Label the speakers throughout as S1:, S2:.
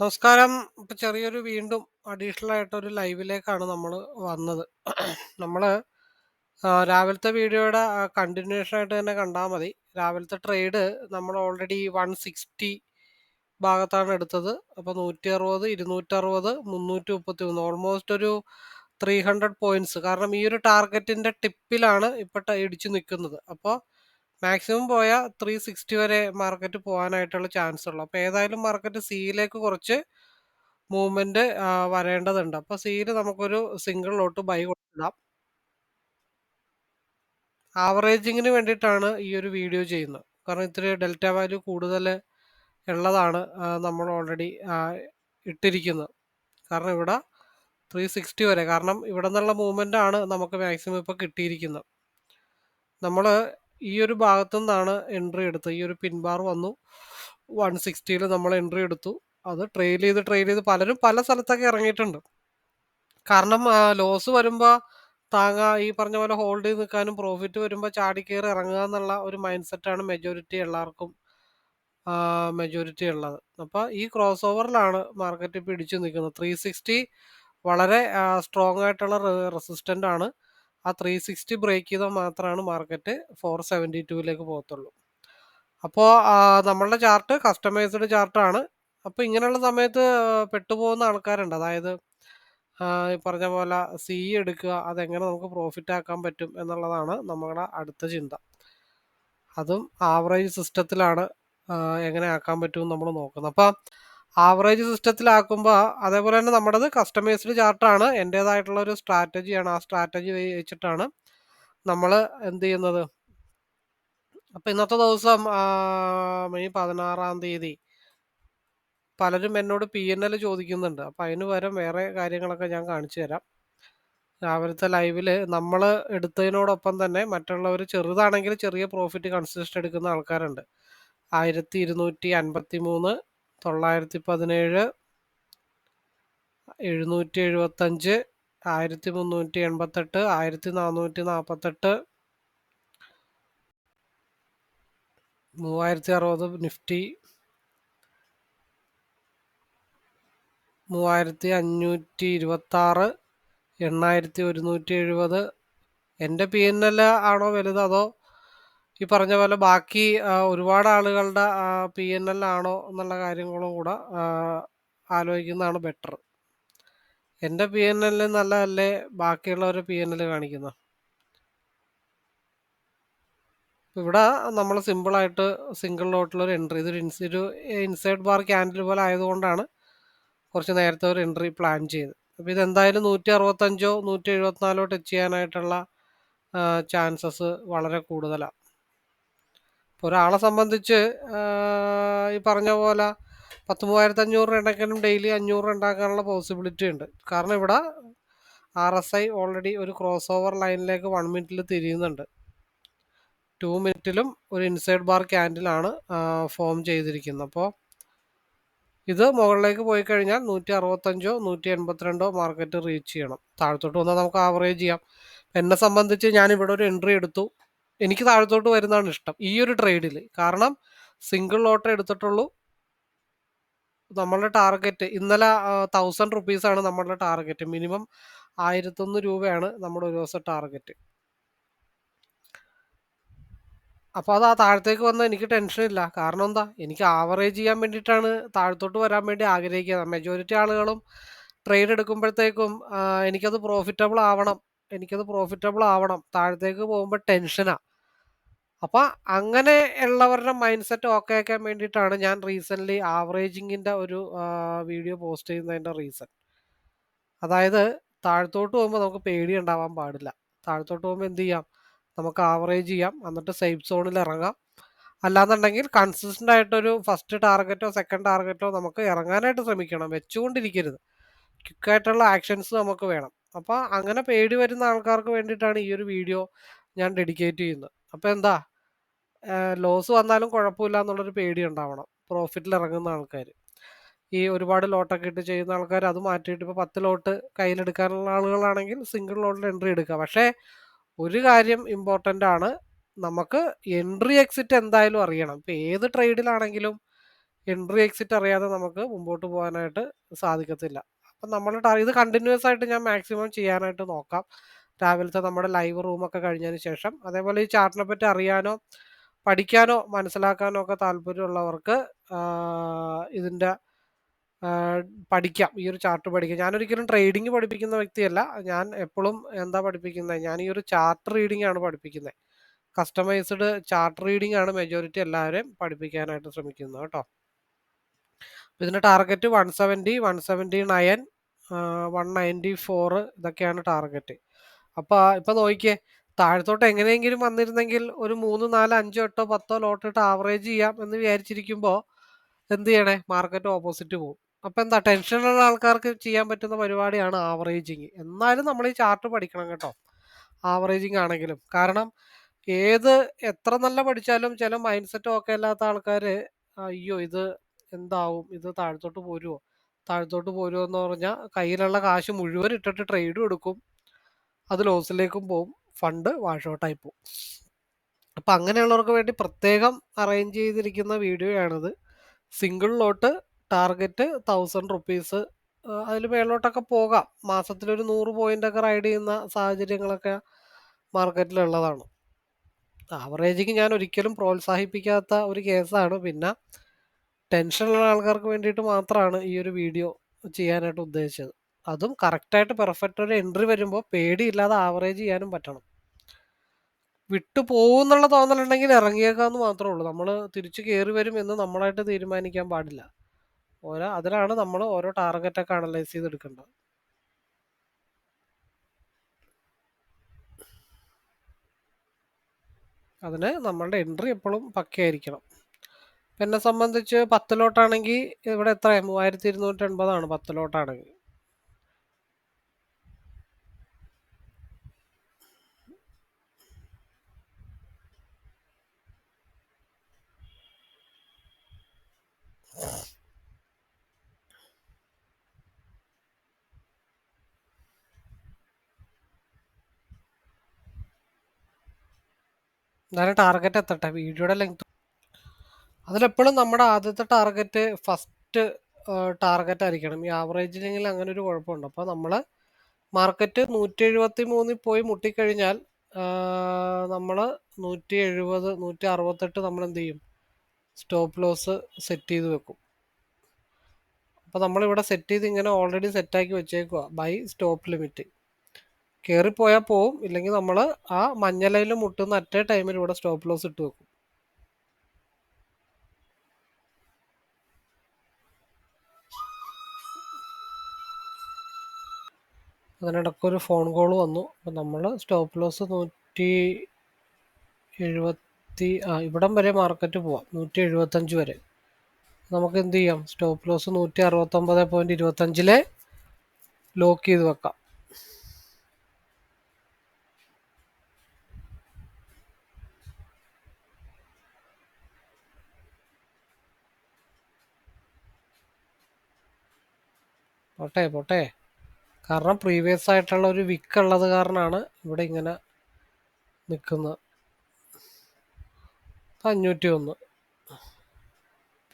S1: നമസ്കാരം. ഇപ്പൊ ചെറിയൊരു വീണ്ടും അഡീഷണൽ ആയിട്ടൊരു ലൈവിലേക്കാണ് നമ്മൾ വന്നത്. നമ്മൾ രാവിലത്തെ വീഡിയോയുടെ കണ്ടിന്യൂഷൻ ആയിട്ട് തന്നെ കണ്ടാൽ മതി. രാവിലത്തെ ട്രേഡ് നമ്മൾ ഓൾറെഡി 160 ഭാഗത്താണ് എടുത്തത്. അപ്പൊ 160, 260, 333 ഓൾമോസ്റ്റ് ഒരു 300 പോയിന്റ്സ്. കാരണം ഈ ഒരു ടാർഗറ്റിന്റെ ടിപ്പിലാണ് ഇപ്പൊ ട ഇടിച്ചു നിൽക്കുന്നത് അപ്പൊ മാക്സിമം പോയാൽ ത്രീ സിക്സ്റ്റി വരെ മാർക്കറ്റ് പോകാനായിട്ടുള്ള ചാൻസ് ഉള്ളു. അപ്പോൾ ഏതായാലും മാർക്കറ്റ് സിയിലേക്ക് കുറച്ച് മൂവ്മെന്റ് വരേണ്ടതുണ്ട്. അപ്പോൾ സിയിൽ നമുക്കൊരു സിംഗിൾ ലോട്ട് ബൈ കൊടുക്കാം ആവറേജിങ്ങിന് വേണ്ടിയിട്ടാണ് ഈ ഒരു വീഡിയോ ചെയ്യുന്നത്. കാരണം ഇത്തിരി ഡെൽറ്റ വാല്യൂ കൂടുതൽ ഉള്ളതാണ് നമ്മൾ ഓൾറെഡി ഇട്ടിരിക്കുന്നത്. കാരണം ഇവിടെ 360 വരെ കാരണം ഇവിടെ നിന്നുള്ള മൂവ്മെന്റ് ആണ് നമുക്ക് മാക്സിമം ഇപ്പോൾ കിട്ടിയിരിക്കുന്നത്. നമ്മൾ ഈ ഒരു ഭാഗത്തു നിന്നാണ് എൻട്രി എടുത്തത്. ഈ ഒരു പിൻബാർ വന്നു വൺ സിക്സ്റ്റിയിൽ നമ്മൾ എൻട്രി എടുത്തു. അത് ട്രെയിൽ ചെയ്ത് ട്രെയിൽ ചെയ്ത് പലരും പല സ്ഥലത്തൊക്കെ ഇറങ്ങിയിട്ടുണ്ട്. കാരണം ലോസ് വരുമ്പോൾ താങ്ങാ ഈ പറഞ്ഞ പോലെ ഹോൾഡ് ചെയ്ത് നിൽക്കാനും പ്രോഫിറ്റ് വരുമ്പോൾ ചാടി കയറി ഇറങ്ങുക എന്നുള്ള ഒരു മൈൻഡ് സെറ്റാണ് മെജോറിറ്റി എല്ലാവർക്കും മെജോറിറ്റി ഉള്ളത്. അപ്പോൾ ഈ ക്രോസ് ഓവറിലാണ് മാർക്കറ്റ് പിടിച്ചു നിൽക്കുന്നത് നിൽക്കുന്നത്. 360 വളരെ സ്ട്രോങ് ആയിട്ടുള്ള റെസിസ്റ്റന്റ് ആണ്. ആ 360 ബ്രേക്ക് ചെയ്താൽ മാത്രമാണ് മാർക്കറ്റ് 472ലേക്ക് പോകത്തുള്ളൂ. അപ്പോൾ നമ്മളുടെ ചാർട്ട് കസ്റ്റമൈസ്ഡ് ചാർട്ടാണ്. അപ്പോൾ ഇങ്ങനെയുള്ള സമയത്ത് പെട്ടുപോകുന്ന ആൾക്കാരുണ്ട്. അതായത് ഈ പറഞ്ഞ പോലെ സി എടുക്കുക അതെങ്ങനെ നമുക്ക് പ്രോഫിറ്റ് ആക്കാൻ പറ്റും എന്നുള്ളതാണ് നമ്മുടെ അടുത്ത ചിന്ത. അതും ആവറേജ് സിസ്റ്റത്തിലാണ് എങ്ങനെ ആക്കാൻ പറ്റുമെന്ന് നമ്മൾ നോക്കുന്നത്. അപ്പൊ ആവറേജ് സിസ്റ്റത്തിലാക്കുമ്പോൾ അതേപോലെ തന്നെ നമ്മുടേത് കസ്റ്റമൈസ്ഡ് ചാർട്ടാണ്. എന്റേതായിട്ടുള്ള ഒരു സ്ട്രാറ്റജിയാണ്. ആ സ്ട്രാറ്റജി വെച്ചിട്ടാണ് നമ്മൾ എന്ത് ചെയ്യുന്നത്. അപ്പോൾ ഇന്നത്തെ ദിവസം മെയ് 16 തീയതി പലരും എന്നോട് പി എൻ എൽ ചോദിക്കുന്നുണ്ട്. അപ്പോൾ അതിന് പകരം വേറെ കാര്യങ്ങളൊക്കെ ഞാൻ കാണിച്ചു തരാം. രാവിലത്തെ ലൈവിൽ നമ്മൾ എടുത്തതിനോടൊപ്പം തന്നെ മറ്റുള്ളവർ ചെറുതാണെങ്കിൽ ചെറിയ പ്രോഫിറ്റ് കൺസിസ്റ്റ് എടുക്കുന്ന ആൾക്കാരുണ്ട്. 1253, 917, 775, 1388, 1448, 3060 നിഫ്റ്റി മൂവായിരത്തി അഞ്ഞൂറ്റി ഇരുപത്താറ് എണ്ണായിരത്തി ഒരുന്നൂറ്റി എഴുപത് എന്റെ പി എൻ എൽ ആണോ വലുത് അതോ ഈ പറഞ്ഞ പോലെ ബാക്കി ഒരുപാട് ആളുകളുടെ പി എൻ എൽ ആണോ എന്നുള്ള കാര്യങ്ങളും കൂടെ ആലോചിക്കുന്നതാണ് ബെറ്റർ. എന്റെ പി എൻ എൽ നല്ലതല്ലേ ബാക്കിയുള്ളവരുടെ എൽ കാണിക്കുന്നത്. ഇവിടെ നമ്മൾ സിമ്പിളായിട്ട് സിംഗിൾ ലോട്ടിൽ ഒരു എൻട്രി ഇതൊരു ഇൻസ് ഒരു ഇൻസൈഡ് ബാർ ക്യാൻഡിൽ പോലെ ആയതുകൊണ്ടാണ് കുറച്ച് നേരത്തെ ഒരു എൻട്രി പ്ലാൻ ചെയ്ത് അപ്പോൾ ഇതെന്തായാലും 165ഓ 174ഓ ടച്ച് ചെയ്യാനായിട്ടുള്ള ചാൻസസ് വളരെ കൂടുതലാ. ഒരാളെ സംബന്ധിച്ച് ഈ പറഞ്ഞ പോലെ 10,3500 ഉണ്ടെങ്കിലും ഡെയിലി 500 ഉണ്ടാക്കാനുള്ള പോസിബിലിറ്റി ഉണ്ട്. കാരണം ഇവിടെ ആർ എസ് ഐ ഓൾറെഡി ഒരു ക്രോസ് ഓവർ ലൈനിലേക്ക് വൺ മിനിറ്റിൽ തിരിയുന്നുണ്ട്. ടു മിനിറ്റിലും ഒരു ഇൻസൈഡ് ബാർ ക്യാൻഡിലാണ് ഫോം ചെയ്തിരിക്കുന്നത്. അപ്പോൾ ഇത് മുകളിലേക്ക് പോയി കഴിഞ്ഞാൽ 165ഓ 182ഓ മാർക്കറ്റ് റീച്ച് ചെയ്യണം. താഴത്തോട്ട് വന്നാൽ നമുക്ക് ആവറേജ് ചെയ്യാം. എന്നെ സംബന്ധിച്ച് ഞാൻ ഇവിടെ ഒരു എൻട്രി എടുത്തു. എനിക്ക് താഴത്തോട്ട് വരുന്നതാണ് ഇഷ്ടം. ഈ ഒരു ട്രേഡിൽ കാരണം സിംഗിൾ ലോട്ടേ എടുത്തിട്ടുള്ളൂ. നമ്മളുടെ ടാർഗറ്റ് ഇന്നലെ തൗസൻഡ് 1000 റുപ്പീസ് ആണ് നമ്മളുടെ ടാർഗറ്റ്. മിനിമം 1001 രൂപയാണ് നമ്മുടെ ഒരു ദിവസം ടാർഗറ്റ്. അപ്പോൾ അത് ആ താഴത്തേക്ക് വന്നാൽ എനിക്ക് ടെൻഷൻ ഇല്ല. കാരണം എന്താ? എനിക്ക് ആവറേജ് ചെയ്യാൻ വേണ്ടിയിട്ടാണ് താഴത്തോട്ട് വരാൻ വേണ്ടി ആഗ്രഹിക്കുന്നത്. മെജോറിറ്റി ആളുകളും ട്രേഡ് എടുക്കുമ്പോഴത്തേക്കും എനിക്കത് പ്രോഫിറ്റബിൾ ആവണം. എനിക്കത് പ്രോഫിറ്റബിൾ ആവണം. താഴത്തേക്ക് പോകുമ്പോൾ ടെൻഷനാ. അപ്പൊ അങ്ങനെ ഉള്ളവരുടെ മൈൻഡ് സെറ്റ് ഓക്കെ ആക്കാൻ വേണ്ടിയിട്ടാണ് ഞാൻ റീസെന്റ് ആവറേജിങ്ങിന്റെ ഒരു വീഡിയോ പോസ്റ്റ് ചെയ്യുന്നതിന്റെ റീസൺ. അതായത് താഴത്തോട്ട് പോകുമ്പോൾ നമുക്ക് പേടി ഉണ്ടാവാൻ പാടില്ല. താഴത്തോട്ട് പോകുമ്പോൾ എന്ത് ചെയ്യാം? നമുക്ക് ആവറേജ് ചെയ്യാം. എന്നിട്ട് സേഫ് സോണിൽ ഇറങ്ങാം. അല്ലാന്നുണ്ടെങ്കിൽ കൺസിസ്റ്റന്റ് ആയിട്ടൊരു ഫസ്റ്റ് ടാർഗറ്റോ സെക്കൻഡ് ടാർഗറ്റോ നമുക്ക് ഇറങ്ങാനായിട്ട് ശ്രമിക്കണം. വെച്ചുകൊണ്ടിരിക്കരുത്. ക്വിക്ക് ആയിട്ടുള്ള ആക്ഷൻസ് നമുക്ക് വേണം. അപ്പോൾ അങ്ങനെ പേടി വരുന്ന ആൾക്കാർക്ക് വേണ്ടിയിട്ടാണ് ഈ ഒരു വീഡിയോ ഞാൻ ഡെഡിക്കേറ്റ് ചെയ്യുന്നത്. അപ്പോൾ എന്താ? ലോസ് വന്നാലും കുഴപ്പമില്ല എന്നുള്ളൊരു പേടി ഉണ്ടാവണം. പ്രോഫിറ്റിൽ ഇറങ്ങുന്ന ആൾക്കാർ ഈ ഒരുപാട് ലോട്ടൊക്കെ ഇട്ട് ചെയ്യുന്ന ആൾക്കാർ അത് മാറ്റിയിട്ട് ഇപ്പോൾ പത്ത് ലോട്ട് കയ്യിലെടുക്കാനുള്ള ആളുകളാണെങ്കിൽ സിംഗിൾ ലോട്ടിൽ എൻട്രി എടുക്കുക. പക്ഷേ ഒരു കാര്യം ഇമ്പോർട്ടന്റ് ആണ്. നമുക്ക് എൻട്രി എക്സിറ്റ് എന്തായാലും അറിയണം. ഇപ്പോൾ ഏത് ട്രേഡിലാണെങ്കിലും എൻട്രി എക്സിറ്റ് അറിയാതെ നമുക്ക് മുമ്പോട്ട് പോകാനായിട്ട് സാധിക്കത്തില്ല അപ്പം നമ്മൾ ഇത് കണ്ടിന്യൂസ് ആയിട്ട് ഞാൻ മാക്സിമം ചെയ്യാനായിട്ട് നോക്കാം രാവിലത്തെ നമ്മുടെ ലൈവ് റൂമൊക്കെ കഴിഞ്ഞതിന് ശേഷം അതേപോലെ ഈ ചാർട്ടിനെ പറ്റി അറിയാനോ പഠിക്കാനോ മനസ്സിലാക്കാനോ ഒക്കെ താല്പര്യമുള്ളവർക്ക് ഇതിന്റെ പഠിക്കാം. ഈ ഒരു ചാർട്ട് പഠിക്കാം. ഞാനൊരിക്കലും ട്രേഡിംഗ് പഠിപ്പിക്കുന്ന വ്യക്തിയല്ല. ഞാൻ എപ്പോഴും എന്താ പഠിപ്പിക്കുന്നത് ഞാൻ ഈ ഒരു ചാർട്ട് റീഡിംഗ് ആണ് പഠിപ്പിക്കുന്നത് കസ്റ്റമൈസ്ഡ് ചാർട്ട് റീഡിംഗ് ആണ് മെജോറിറ്റി എല്ലാവരെയും പഠിപ്പിക്കാനായിട്ട് ശ്രമിക്കുന്നത് കേട്ടോ. ഇതിന്റെ target one seventy one seventy nine one ninety four ഇതൊക്കെയാണ് ടാർഗറ്റ് അപ്പോൾ ഇപ്പോൾ നോക്കിയേ താഴത്തോട്ട് എങ്ങനെയെങ്കിലും വന്നിരുന്നെങ്കിൽ ഒരു മൂന്ന് നാല് അഞ്ചോ എട്ടോ പത്തോ ലോട്ട് ഇട്ട് ആവറേജ് ചെയ്യാം എന്ന് വിചാരിച്ചിരിക്കുമ്പോൾ എന്ത് ചെയ്യണേ? മാർക്കറ്റ് ഓപ്പോസിറ്റ് പോകും അപ്പം എന്താ? ടെൻഷനുള്ള ആൾക്കാർക്ക് ചെയ്യാൻ പറ്റുന്ന പരിപാടിയാണ് ആവറേജിങ് എന്നാലും നമ്മൾ ഈ ചാർട്ട് പഠിക്കണം കേട്ടോ. ആവറേജിങ് ആണെങ്കിലും. കാരണം ഏത് എത്ര നല്ല പഠിച്ചാലും ചില മൈൻഡ് സെറ്റ് ഒക്കെ അല്ലാത്ത ആൾക്കാർ അയ്യോ ഇത് എന്താവും? ഇത് താഴത്തോട്ട് പോരുമോ താഴത്തോട്ട് പോരുമോ എന്ന് പറഞ്ഞാൽ കയ്യിലുള്ള കാശ് മുഴുവൻ ഇട്ടിട്ട് ട്രേഡും എടുക്കും. അത് ലോസിലേക്കും പോവും. ഫണ്ട് വാഷ് ഔട്ടായി പോവും അപ്പം അങ്ങനെയുള്ളവർക്ക് വേണ്ടി പ്രത്യേകം അറേഞ്ച് ചെയ്തിരിക്കുന്ന video വീഡിയോയാണിത്. Single lot target thousand rupees അതിൽ മേലോട്ടൊക്കെ പോകാം. മാസത്തിലൊരു നൂറ് പോയിന്റ് ഒക്കെ റൈഡ് ചെയ്യുന്ന സാഹചര്യങ്ങളൊക്കെ മാർക്കറ്റിലുള്ളതാണ്. ആവറേജിങ് ഞാൻ ഒരിക്കലും പ്രോത്സാഹിപ്പിക്കാത്ത ഒരു കേസാണ്. പിന്നെ ടെൻഷനുള്ള ആൾക്കാർക്ക് വേണ്ടിയിട്ട് മാത്രമാണ് ഈ ഒരു വീഡിയോ ചെയ്യാനായിട്ട് ഉദ്ദേശിച്ചത്. അതും കറക്റ്റായിട്ട് പെർഫെക്റ്റ് ഒരു എൻട്രി വരുമ്പോൾ പേടിയില്ലാതെ ആവറേജ് ചെയ്യാനും പറ്റണം. വിട്ടു പോകുന്നുള്ള തോന്നലുണ്ടെങ്കിൽ ഇറങ്ങിയേക്കാന്ന് മാത്രമേ ഉള്ളൂ. നമ്മൾ തിരിച്ചു കയറി വരും എന്ന് നമ്മളായിട്ട് തീരുമാനിക്കാൻ പാടില്ല. ഓരോ അതിലാണ് നമ്മൾ ഓരോ ടാർഗറ്റൊക്കെ അനലൈസ് ചെയ്തെടുക്കേണ്ടത്. അതിന് നമ്മളുടെ എൻട്രി എപ്പോഴും പക്കയായിരിക്കണം. എന്നെ സംബന്ധിച്ച് പത്തിലോട്ടാണെങ്കിൽ ഇവിടെ എത്ര മൂവായിരത്തി ഇരുന്നൂറ്റി എൺപതാണ് പത്തിലോട്ടാണെങ്കിൽ എന്നാലും ടാർഗറ്റ് എത്തട്ടെ. വീഡിയോയുടെ ലെങ്ത് അതിലെപ്പോഴും നമ്മുടെ ആദ്യത്തെ ടാർഗറ്റ് ഫസ്റ്റ് ടാർഗറ്റ് ആയിരിക്കണം. ഈ ആവറേജിലെങ്കിൽ അങ്ങനെ ഒരു കുഴപ്പമുണ്ട്. അപ്പോൾ നമ്മൾ മാർക്കറ്റ് നൂറ്റി എഴുപത്തി മൂന്നിൽ പോയി മുട്ടിക്കഴിഞ്ഞാൽ നമ്മൾ നൂറ്റി എഴുപത് നൂറ്റി അറുപത്തെട്ട് നമ്മൾ എന്ത് ചെയ്യും? സ്റ്റോപ്പ് ലോസ് സെറ്റ് ചെയ്ത് വെക്കും. അപ്പോൾ നമ്മളിവിടെ സെറ്റ് ചെയ്ത് ഇങ്ങനെ ഓൾറെഡി സെറ്റാക്കി വെച്ചേക്കുക ബൈ സ്റ്റോപ്പ് ലിമിറ്റ് കയറിപ്പോയാൽ പോവും. ഇല്ലെങ്കിൽ നമ്മൾ ആ മഞ്ഞ ലൈനിൽ മുട്ടുന്ന അറ്റ ടൈമിൽ ഇവിടെ സ്റ്റോപ്പ് ലോസ് ഇട്ട് വെക്കും. അതിനിടയ്ക്ക് ഒരു ഫോൺ കോൾ വന്നു. അപ്പം നമ്മൾ സ്റ്റോപ്പ് ലോസ് നൂറ്റി എഴുപത്തി ആ ഇവിടം വരെ മാർക്കറ്റ് പോവാം. നൂറ്റി എഴുപത്തഞ്ച് വരെ. നമുക്ക് എന്ത് ചെയ്യാം? സ്റ്റോപ്പ് ലോസ് നൂറ്റി അറുപത്തൊമ്പത് പോയിന്റ് ഇരുപത്തഞ്ചിലെ ലോക്ക് ചെയ്ത് വെക്കാം. പോട്ടെ പോട്ടെ. കാരണം പ്രീവിയസ് ആയിട്ടുള്ള ഒരു വിക്ക് ഉള്ളത് കാരണമാണ് ഇവിടെ ഇങ്ങനെ നിൽക്കുന്നത് അഞ്ഞൂറ്റി ഒന്ന്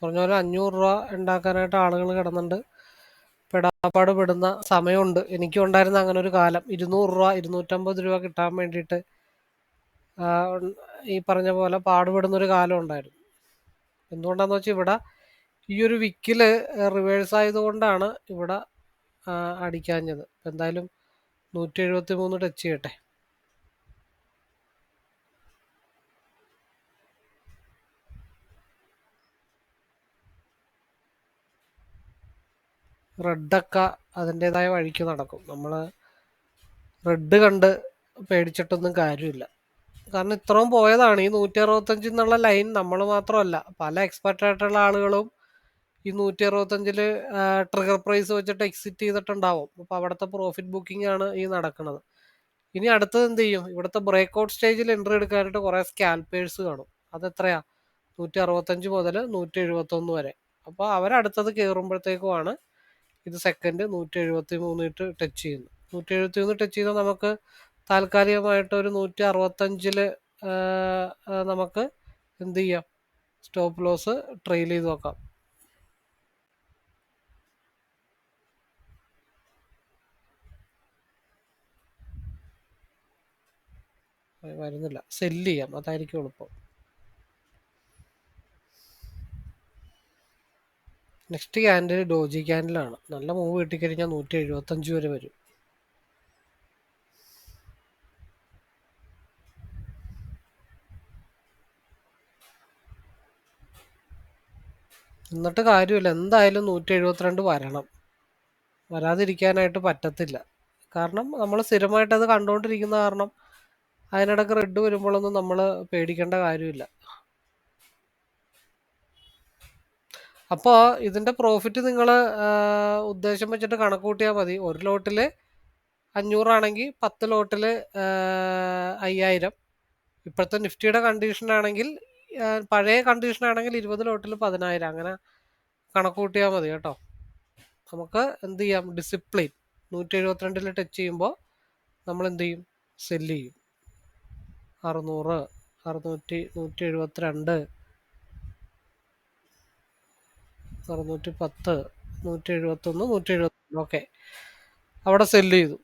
S1: പറഞ്ഞ പോലെ അഞ്ഞൂറ് രൂപ ഉണ്ടാക്കാനായിട്ട് ആളുകൾ കിടന്നുണ്ട്. പെടാപ്പാട് പെടുന്ന സമയമുണ്ട്. എനിക്കും ഉണ്ടായിരുന്ന അങ്ങനെ ഒരു കാലം. ഇരുന്നൂറ് രൂപ ഇരുന്നൂറ്റമ്പത് രൂപ കിട്ടാൻ വേണ്ടിയിട്ട് ഈ പറഞ്ഞ പോലെ പാടുപെടുന്ന ഒരു കാലം ഉണ്ടായിരുന്നു. എന്തുകൊണ്ടാന്ന് വെച്ചാൽ ഇവിടെ ഈ ഒരു വിക്കിൽ റിവേഴ്സ് ആയതുകൊണ്ടാണ് ഇവിടെ അടിക്കാഞ്ഞത്. എന്തായാലും നൂറ്റി എഴുപത്തി മൂന്ന് ടച്ച് ചെയ്യട്ടെ. റെഡൊക്കെ അതിന്റെതായ വഴിക്ക് നടക്കും. നമ്മൾ റെഡ് കണ്ട് പേടിച്ചിട്ടൊന്നും കാര്യമില്ല. കാരണം ഇത്രയും പോയതാണ്. ഈ നൂറ്റി അറുപത്തഞ്ച് എന്നുള്ള ലൈൻ നമ്മൾ മാത്രമല്ല പല എക്സ്പെർട്ട് ആയിട്ടുള്ള ആളുകളും ഈ നൂറ്റി അറുപത്തഞ്ചിൽ ട്രിഗർ പ്രൈസ് വെച്ചിട്ട് എക്സിറ്റ് ചെയ്തിട്ടുണ്ടാവും. അപ്പൊ അവിടുത്തെ പ്രോഫിറ്റ് ബുക്കിംഗ് ആണ് ഈ നടക്കുന്നത് ഇനി അടുത്തത് എന്ത് ചെയ്യും? ഇവിടുത്തെ ബ്രേക്ക് ഔട്ട് സ്റ്റേജിൽ എൻട്രി എടുക്കാനായിട്ട് കുറേ സ്കാൽപേഴ്സ് കാണും. അതെത്രയാ? നൂറ്റി അറുപത്തഞ്ച് മുതൽ നൂറ്റി എഴുപത്തൊന്ന് വരെ. അപ്പോൾ അവരടുത്തത് കയറുമ്പോഴത്തേക്കുമാണ് ഇത് സെക്കൻഡ് നൂറ്റി എഴുപത്തി മൂന്ന് ഇട്ട് ടച്ച് ചെയ്യുന്നു നൂറ്റി എഴുപത്തി മൂന്ന് ടച്ച് ചെയ്താൽ നമുക്ക് താൽക്കാലികമായിട്ട് ഒരു നൂറ്റി അറുപത്തഞ്ചിൽ നമുക്ക് എന്ത് ചെയ്യാം? സ്റ്റോപ്പ് ലോസ് ട്രെയിൽ ചെയ്ത് നോക്കാം വരുന്നില്ല. സെല്ല് ചെയ്യാം അതായിരിക്കും എളുപ്പം. നെക്സ്റ്റ് ക്യാൻഡിൽ ഡോജി ക്യാൻഡിലാണ് നല്ല മൂവ് കിട്ടിക്കഴിഞ്ഞാൽ നൂറ്റി എഴുപത്തഞ്ച് വരെ വരും. എന്നിട്ട് കാര്യമില്ല. എന്തായാലും നൂറ്റി എഴുപത്തിരണ്ട് വരണം. വരാതിരിക്കാനായിട്ട് പറ്റത്തില്ല. കാരണം നമ്മൾ സ്ഥിരമായിട്ട് അത് കണ്ടുകൊണ്ടിരിക്കുന്ന കാരണം അതിനിടക്ക് റെഡ് വരുമ്പോഴൊന്നും നമ്മൾ പേടിക്കേണ്ട കാര്യമില്ല. അപ്പോൾ ഇതിന്റെ പ്രോഫിറ്റ് നിങ്ങൾ ഉദ്ദേശം വെച്ചിട്ട് കണക്ക് കൂട്ടിയാൽ മതി. ഒരു ലോട്ടിൽ അഞ്ഞൂറാണെങ്കിൽ പത്ത് ലോട്ടിൽ അയ്യായിരം. ഇപ്പോഴത്തെ നിഫ്റ്റിയുടെ കണ്ടീഷൻ ആണെങ്കിൽ പഴയ കണ്ടീഷൻ ആണെങ്കിൽ ഇരുപത് ലോട്ടിൽ പതിനായിരം. അങ്ങനെ കണക്ക് കൂട്ടിയാൽ മതി കേട്ടോ. നമുക്ക് എന്ത് ചെയ്യാം? ഡിസിപ്ലിൻ നൂറ്റി എഴുപത്തിരണ്ടിൽ ടച്ച് ചെയ്യുമ്പോൾ നമ്മൾ എന്ത് ചെയ്യും? സെല്ല് ചെയ്യും. അറുന്നൂറ് അറുന്നൂറ്റി നൂറ്റി എഴുപത്തിരണ്ട് അറുന്നൂറ്റി പത്ത് നൂറ്റി എഴുപത്തൊന്ന് നൂറ്റി എഴുപത്തി ഓക്കെ. അവിടെ സെല്ല് ചെയ്തു.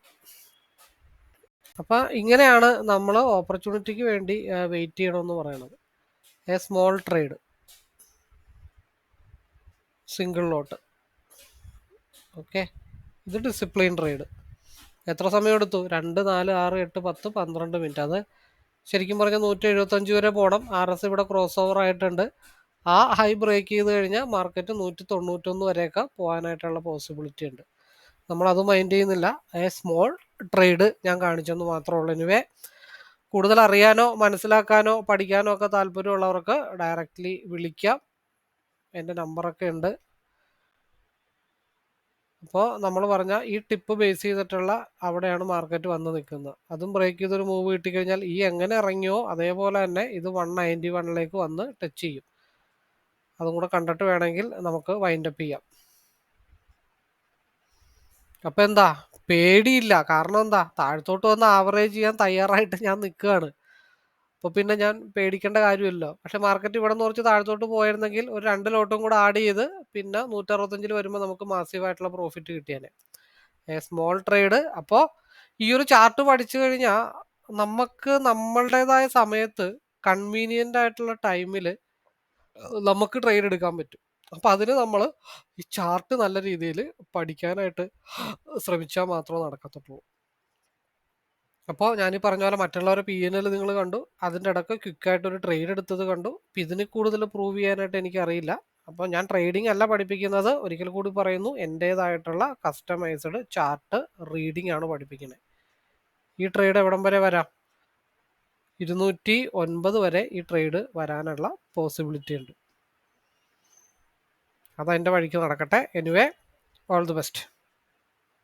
S1: അപ്പം ഇങ്ങനെയാണ് നമ്മൾ ഓപ്പർച്യൂണിറ്റിക്ക് വേണ്ടി വെയിറ്റ് ചെയ്യണമെന്ന് പറയുന്നത് a small trade single lot okay. ഇത് ഡിസിപ്ലിൻ ട്രേഡ് എത്ര സമയം എടുത്തു? രണ്ട് നാല് ആറ് എട്ട് പത്ത് പന്ത്രണ്ട് മിനിറ്റ്. അത് ശരിക്കും പറഞ്ഞാൽ നൂറ്റി എഴുപത്തഞ്ച് വരെ പോകണം ആർ എസ് ഇവിടെ ക്രോസ് ഓവർ ആയിട്ടുണ്ട്. ആ ഹൈ ബ്രേക്ക് ചെയ്ത് കഴിഞ്ഞാൽ മാർക്കറ്റ് നൂറ്റി തൊണ്ണൂറ്റൊന്ന് വരെയൊക്കെ പോകാനായിട്ടുള്ള പോസിബിലിറ്റി ഉണ്ട്. നമ്മൾ അത് മൈൻഡ് ചെയ്യുന്നില്ല. എ സ്മോൾ ട്രേഡ് ഞാൻ കാണിച്ചെന്ന് മാത്രമേ ഉള്ളൂ. എനിവേ കൂടുതൽ അറിയാനോ മനസ്സിലാക്കാനോ പഠിക്കാനോ ഒക്കെ താല്പര്യമുള്ളവർക്ക് ഡയറക്റ്റ്ലി വിളിക്കാം. എന്റെ നമ്പറൊക്കെ ഉണ്ട്. അപ്പോൾ നമ്മൾ പറഞ്ഞ ഈ ടിപ്പ് ബേസ് ചെയ്തിട്ടുള്ള അവിടെയാണ് മാർക്കറ്റ് വന്ന് നിൽക്കുന്നത്. അതും ബ്രേക്ക് ചെയ്തൊരു മൂവ് കിട്ടിക്കഴിഞ്ഞാൽ ഈ എങ്ങനെ ഇറങ്ങിയോ അതേപോലെ തന്നെ ഇത് വൺ നയന്റി വണ്ണിലേക്ക് വന്ന് ടച്ച് ചെയ്യും. അതും കൂടെ കണ്ടിട്ട് വേണമെങ്കിൽ നമുക്ക് വൈൻഡപ്പ് ചെയ്യാം. അപ്പം എന്താ? പേടിയില്ല. കാരണം എന്താ? താഴത്തോട്ട് വന്ന് ആവറേജ് ചെയ്യാൻ തയ്യാറായിട്ട് ഞാൻ നിൽക്കുകയാണ്. അപ്പോൾ പിന്നെ ഞാൻ പേടിക്കേണ്ട കാര്യമില്ലല്ലോ. പക്ഷെ മാർക്കറ്റ് ഇവിടെ നിന്ന് കുറച്ച് താഴത്തോട്ട് പോയിരുന്നെങ്കിൽ ഒരു രണ്ട് ലോട്ടും കൂടെ ആഡ് ചെയ്ത് പിന്നെ നൂറ്ററുപത്തഞ്ചിൽ വരുമ്പോൾ നമുക്ക് മാസീവായിട്ടുള്ള പ്രോഫിറ്റ് കിട്ടിയാൽ സ്മോൾ ട്രേഡ് അപ്പോൾ ഈ ഒരു ചാർട്ട് പഠിച്ചു കഴിഞ്ഞാൽ നമുക്ക് നമ്മളുടേതായ സമയത്ത് കൺവീനിയന്റ് ആയിട്ടുള്ള ടൈമിൽ നമുക്ക് ട്രേഡ് എടുക്കാൻ പറ്റും. അപ്പം അതിന് നമ്മൾ ഈ ചാർട്ട് നല്ല രീതിയിൽ പഠിക്കാനായിട്ട് ശ്രമിച്ചാൽ മാത്രമേ നടക്കത്തുള്ളൂ. അപ്പോൾ ഞാൻ ഈ പറഞ്ഞ പോലെ മറ്റുള്ളവരെ പി എൻ എൽ നിങ്ങൾ കണ്ടു. അതിന്റെ ഇടയ്ക്ക് ക്വിക്കായിട്ട് ഒരു ട്രേഡ് എടുത്തത് കണ്ടു. ഇതിന് കൂടുതൽ പ്രൂവ് ചെയ്യാനായിട്ട് എനിക്കറിയില്ല. അപ്പോൾ ഞാൻ ട്രേഡിംഗ് അല്ല പഠിപ്പിക്കുന്നത്. ഒരിക്കൽ കൂടി പറയുന്നു എന്റേതായിട്ടുള്ള കസ്റ്റമൈസ്ഡ് ചാർട്ട് റീഡിംഗ് ആണ് പഠിപ്പിക്കുന്നത് ഈ ട്രേഡ് എവിടം വരെ വരാം? ഇരുന്നൂറ്റി ഒൻപത് വരെ ഈ ട്രേഡ് വരാനുള്ള പോസിബിലിറ്റി ഉണ്ട്. അതതിന്റെ വഴിക്ക് നടക്കട്ടെ. Anyway all the best